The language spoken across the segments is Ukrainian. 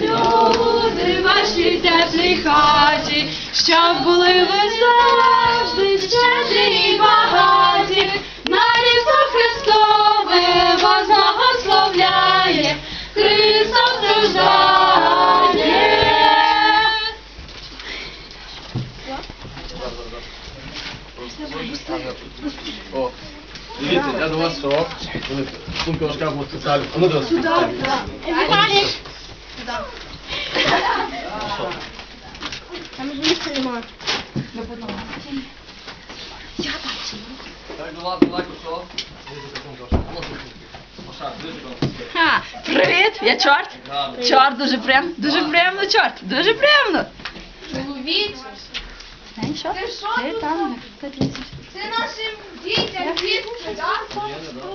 люди в вашій теплій хаті, щоб були ви завжди щедрі і багаті. На Різдво Христове вас благословляє, Христос рождає. О, дивіться, я до вас що? Сумка важка була спеціально. А ну до вас. Так, ну ладно, ладно, що? Дивіться, сумка важка. А ну, сумка. Маша, дивіться, будь ласка. Ха, привіт, я чорт. Чорт, дуже приємно, дуже приємно, чорт, дуже приємно. Чоловіче, Ти що Ти там, ти. Ти нашим дітям дітки, так?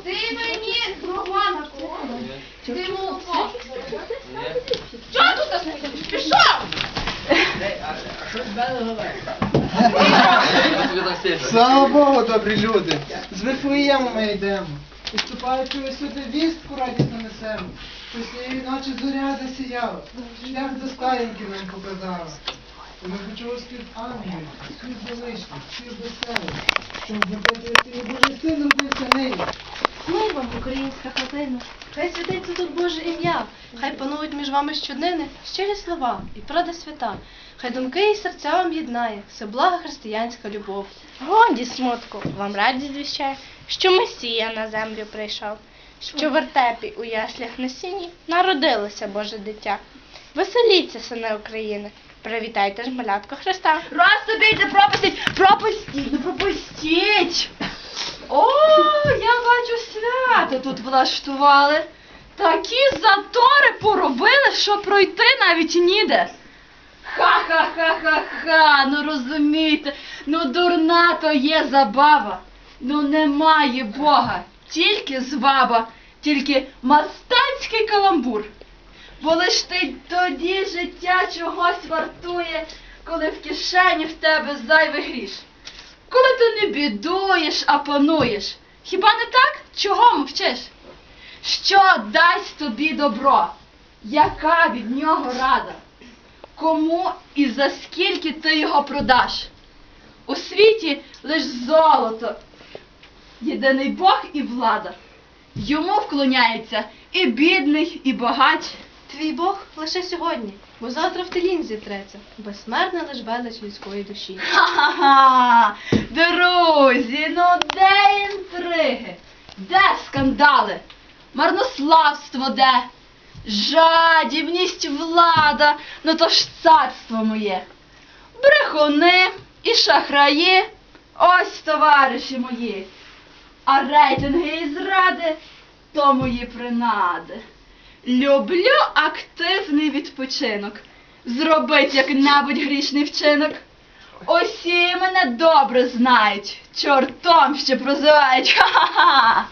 Ти мені дрова наколов. Ти молоко. Що тут? Пішов! Слава Богу, добрі люди! З Вифлеєму ми йдемо. І вступаючи у сюди вістку радісно несемо. Цієї ночі зоря засіяла, шлях до стаєнки нам показала. І ми почули спів ангелів, спів величний, спів веселий, що в Божий Божий син родився нині. Мир вам, українська хатина. Хай святиться тут Боже ім'я, хай панують між вами щоднини щирі слова і правда свята. Хай думки і серця вам єднає, все блага християнська любов. Годі смутку, вам радість звіщає, що Месія на землю прийшов, що в вертепі у яслях на сіні народилося Боже дитя. Веселіться, сини України, привітайте ж малятко Христа. Раз тобі йде пропустіть, пропустіть, ну пропустіть. О, я бачу свято тут влаштували. Такі затори поробили, що пройти навіть ніде. Ха-ха-ха-ха-ха, ну розумієте, ну дурна то є забава. Ну немає Бога, тільки зваба, тільки мастецький каламбур. Бо лиш ти тоді життя чогось вартує, коли в кишені в тебе зайвий гріш. Коли ти не бідуєш, а пануєш. Хіба не так? Чого мовчиш? Що дасть тобі добро? Яка від нього рада? Кому і за скільки ти його продаш? У світі лиш золото, єдиний Бог і влада. Йому вклоняється і бідний, і багач. Твій Бог лише сьогодні, бо завтра в телін зітреться, безсмертна лиш велич людської душі. Ха-ха! Друзі, ну де інтриги? Де скандали? Марнославство де? Жадібність влада, ну то ж царство моє. Брехуни і шахраї, ось товариші мої. А рейтинги і зради то мої принади. Люблю активний відпочинок. Зробить як-небудь грішний вчинок. Усі мене добре знають, чортом ще прозивають. Ха-ха-ха.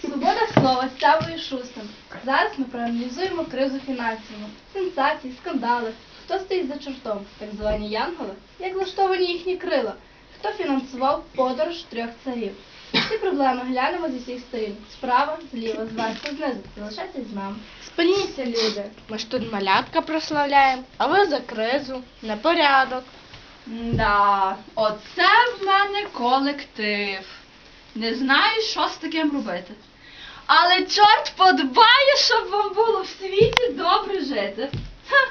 Свобода слова з Сявою Шустом. Зараз ми проаналізуємо кризу фінансову, сенсації, скандали. Хто стоїть за чортом, так звані янголи, як влаштовані їхні крила, хто фінансував подорож трьох царів. Ці проблеми глянемо з усіх сторін. Справа, зліва, зверху, знизу. Залишайтесь з нами. Спиніться, люди. Ми ж тут малятка прославляємо, а ви за кризу, непорядок. Да, оце в мене колектив. Не знаю, що з таким робити. Але чорт подбає, щоб вам було в світі добре жити. Ха.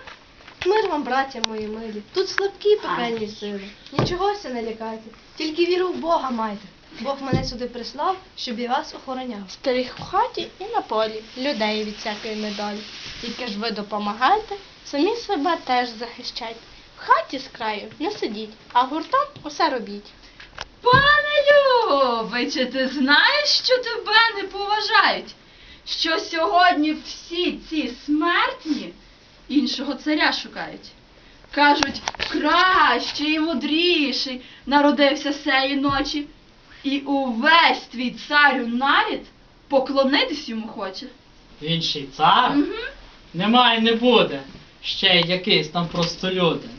Мир вам, браття мої милі, тут слабкі пекельні сили. Нічогося не лякайте, тільки віру в Бога майте. Бог мене сюди прислав, щоб і вас охороняв. Старих в хаті і на полі, людей від всякої недолі. Тільки ж ви допомагайте, самі себе теж захищайте. В хаті з краю не сидіть, а гуртом усе робіть. Пане Любий, чи ти знаєш, що тебе не поважають? Що сьогодні всі ці смертні іншого царя шукають? Кажуть, кращий і мудріший народився сеї ночі, і увесь твій царю нарід поклонитись йому хоче. Інший цар? Угу. Немає, не буде. Ще й якийсь там простолюдин.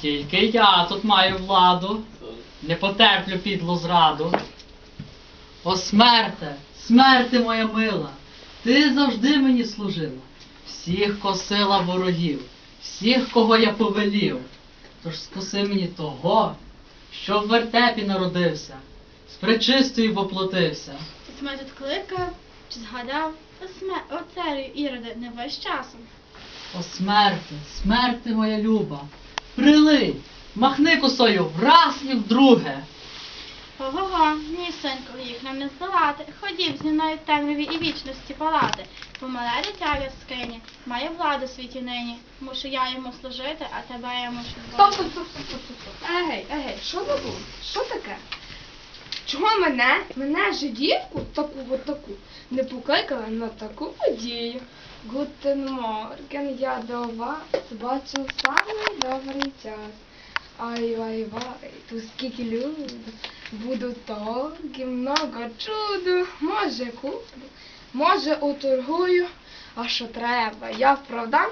Тільки я тут маю владу, не потерплю підлу зраду. О смерте, смерти моя мила, ти завжди мені служила, всіх косила ворогів, всіх, кого я повелів. Тож спаси мені того, що в вертепі народився, з пречистою воплотився. Ось мене тут кликав, чи згадав, осме, оцею іроди не весь часом. О смерти, смерти моя люба, прилий, махни косою враз і вдруге. Ого-го, ні, синку, їх нам не здолати. Ходім зі мною темряві і вічності палати. Помале дитя в яскині, має владу світі нині. Мушу я йому служити, а тебе я мушу Стоп, стоп, стоп, стоп, стоп, стоп, стоп. Егей, егей, що було? Що таке? Чого мене, мене жидівку, таку от таку, не покликали на таку подію? Гутен Морген, я до вас бачу самий добрий час. Ай, вай, вай, тут скільки люду, буду торги, много чуду, може куплю, може уторгую, а що треба, я продам.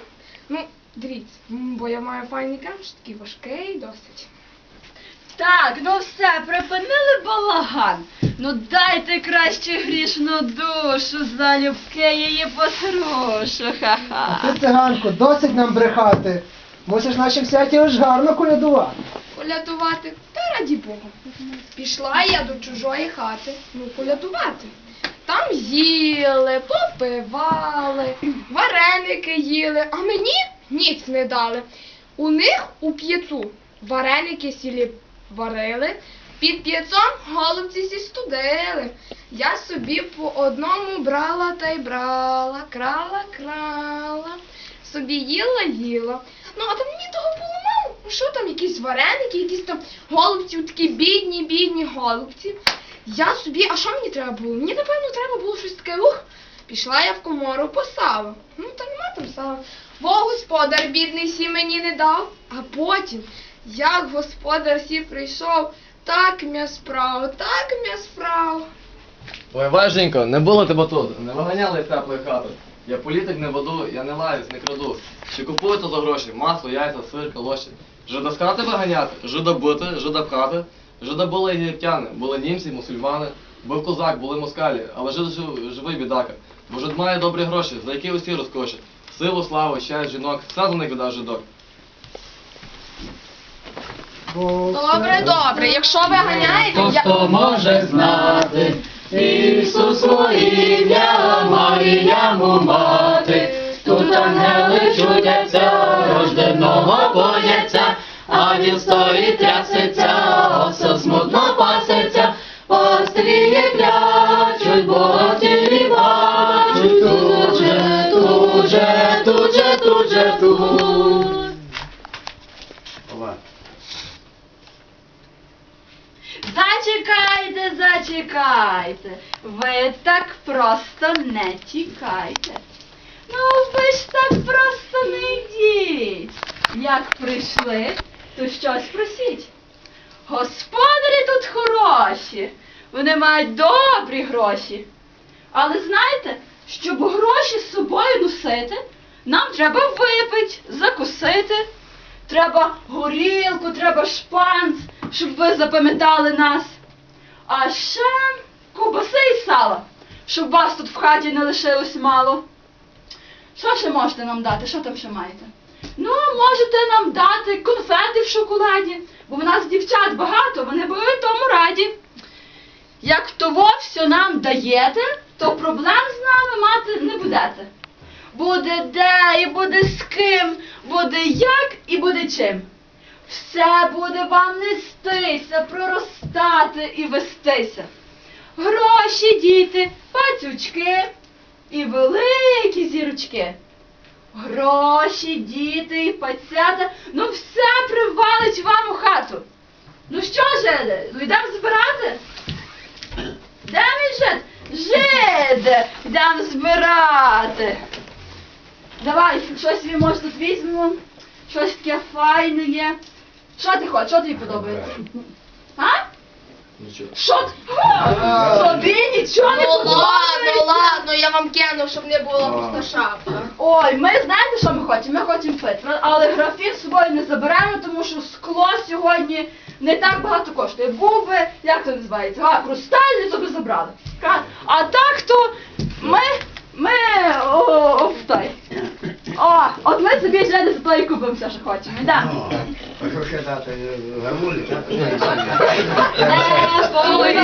Ну, дивіться, бо я маю файний кремш, такий важкий досить. Так, ну все, припинили балаган. Ну дайте краще грішну душу, залюбки її потрушу. А Ха-ха. ти, циганко, досить нам брехати. Мусиш нашій святі аж гарно колядувати. Колядувати, та раді Бога. Пішла я до чужої хати, ну колядувати. Там їли, попивали, вареники їли, а мені ніц не дали. У них у п'єцу вареники сілі варили, під п'єцом голубці сі студили. Я собі по одному брала та й брала, крала, крала, собі їла, їла. Ну, а там мені того було мало. Ну що там, якісь вареники, якісь там голубці, такі бідні, бідні голубці. Я собі, а що мені треба було? Мені, напевно, треба було щось таке ух. Пішла я в комору по сало. Ну, та нема там сала. Бо господар бідний сі мені не дав. А потім, як господар сі прийшов, так м'я справ, так м'я справ. Ой, важенько, не було тебе тут, не виганяли з теплої хати. Я політик не воду, я не лаюсь, не краду. Чи купуєте за гроші масло, яйця, сир, калоші? Жида з хати виганяти, жида бити, жида пхати. Жида були єгиптяни, були німці, мусульмани, був козак, були москалі, але жид жив- живий бідака. Бо жид має добрі гроші, за які усі розкоші. Силу, славу, щастя, жінок, все за них віддав жидок. Добре, добре, якщо ви ганяєте, я... хто може знати, Ісусу ім'я, Марія му мати, тут ангели чудяться, рожденого бояться, а він стоїть трясеться, оса смутно зачекайте. Ви так просто не тікайте. Ну, ви ж так просто не йдіть. Як прийшли, то щось просіть. Господарі тут хороші, вони мають добрі гроші. Але знаєте, щоб гроші з собою носити, нам треба випити, закусити. Треба горілку, треба шпанц, щоб ви запам'ятали нас. А ще ковбаси і сала, щоб вас тут в хаті не лишилось мало. Що ще можете нам дати? Що там ще маєте? Ну, можете нам дати конфети в шоколаді, бо в нас дівчат багато, вони будуть тому раді. Як того все нам даєте, то проблем з нами мати не будете. Буде де і буде з ким, буде як і буде чим. Все буде вам нестися, проростати і вестися. Гроші, діти, пацючки і великі зірочки. Гроші, діти і пацята, ну все привалить вам у хату. Ну що ж, йдемо збирати? Де мій жид? Жиде, йдемо збирати. Давай, щось він може тут візьмемо, щось таке файне є. Що ти хочеш? Що тобі подобається? А? Нічого. Що Тобі нічого не Ну ладно, подобається? ладно, я вам кину, щоб не була пуста шапка. Ой, ми знаєте, що ми хочемо? Ми хочемо пити. Але графін з собою не заберемо, тому що скло сьогодні не так багато коштує. Був би, як це називається? А, хрустальний, то би забрали. А так то ми, ми, о, о, той. О, от ми собі вже за і купимо все, що хочемо. Да. Що ще дати? Гармулі, так? Небо і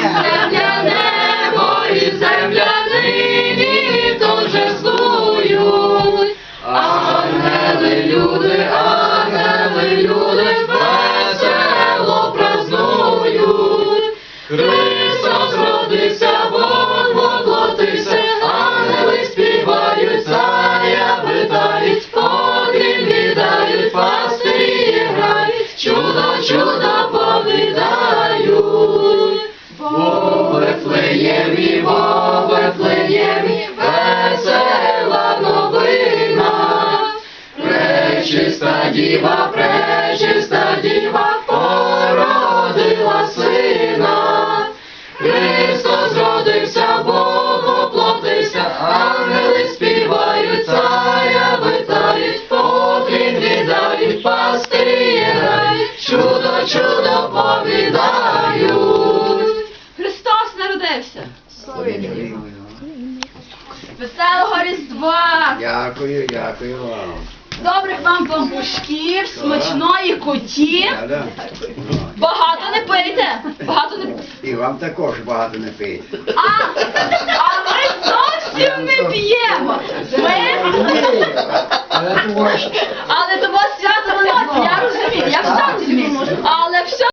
діва, пречиста діва, породила сина. Христос родився, Бог оплотився, ангели співають, царя витають, поклін віддають, пастирі грають, чудо, чудо повідають. Христос народився. Веселого Різдва! Дякую, дякую вам. Добрих вам бамбушків, смачної куті. Багато не пийте. Багато не І вам також багато не пийте. А, а ми зовсім не п'ємо. Ми... Але то вас свято не я розумію, я все розумію. Але все.